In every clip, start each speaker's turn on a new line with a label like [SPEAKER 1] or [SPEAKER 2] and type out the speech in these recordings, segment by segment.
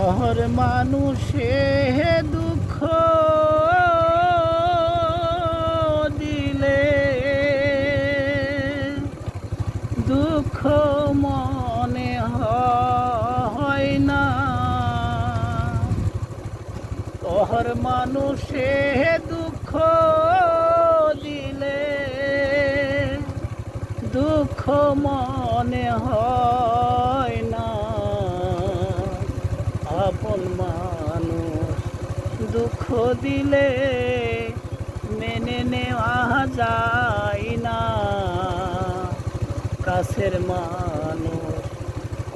[SPEAKER 1] শহর মানুষে দুঃখ দিলে। দুঃখ মনে হয় না। শহর মানুষে দুঃখ দিলে। দুঃখ মনে হয় আপন মানুষ। দুঃখ দিলে মেনে নেওয়া যায় না। কাছের মানুষ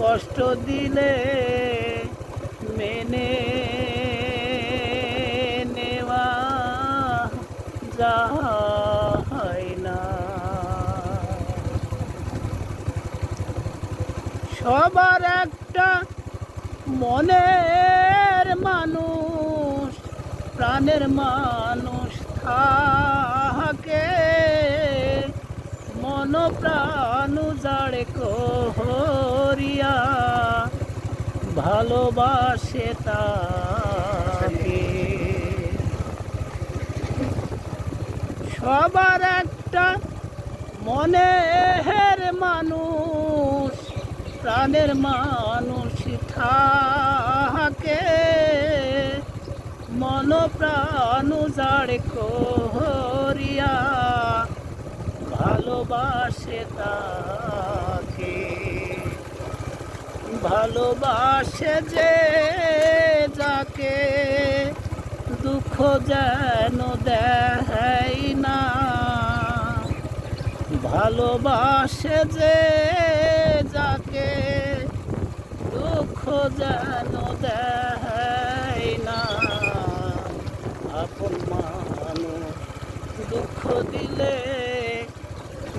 [SPEAKER 1] কষ্ট দিলে মেনে নেওয়া যায় না। সবার একটা মনের মানুষ, প্রাণের মানুষ থাকে। মন প্রাণ জাড়ে করিয়া ভালোবাসে তাকে। সবার একটা মনের মানুষ, প্রাণের মানুষ থাকে। মন প্রাণ জাড়ে করিয়া ভালোবাসে তাকে। ভালোবাসে যে যাকে, দুঃখ যেন দেয় না। ভালোবাসে যে যাকে, দুঃখ যেন দেয় দুঃখ দিলে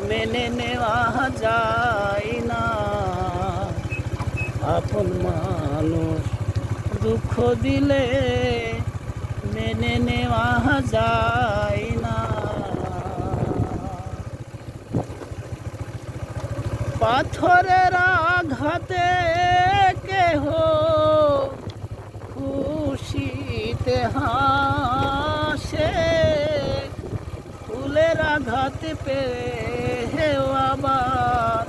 [SPEAKER 1] মেনে নেওয়া যায় না। আপন মানুষ দুঃখ দিলে মেনে নেওয়া যায় না। পাথরের আঘাতে কেহ খুশিতে হাসে আঘাতে পেয়ে আবার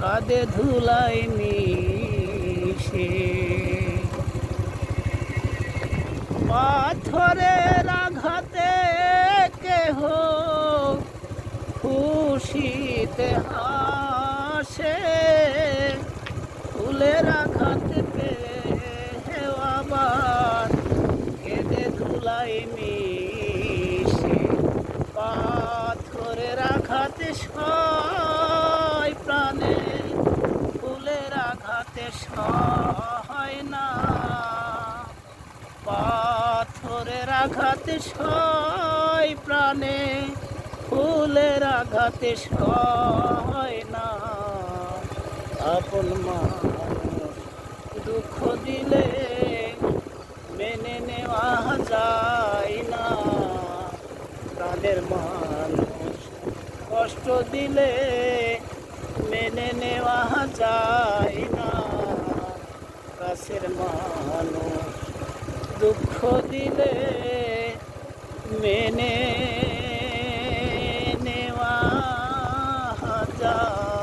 [SPEAKER 1] কাঁদে ধুলাই মিশে পাথরের আঘাতে কেহ খুশিতে হাসে। ফুলের আঘাতে পেয়ে আবার কেঁদে ধুলাই মিশে পাথরের আঘাতে সয় প্রাণে ফুলের আঘাতে সয় না। পাথরের আঘাতে সয় প্রাণে ফুলের আঘাতে সয় না। আপন মানুষ দুঃখ দিলে মেনে নেওয়া যায় না। প্রাণের মানুষ কষ্ট দিলে মেনে নেওয়া যায় না। কাছের মানুষ দুঃখ দিলে মেনে নেওয়া যায়।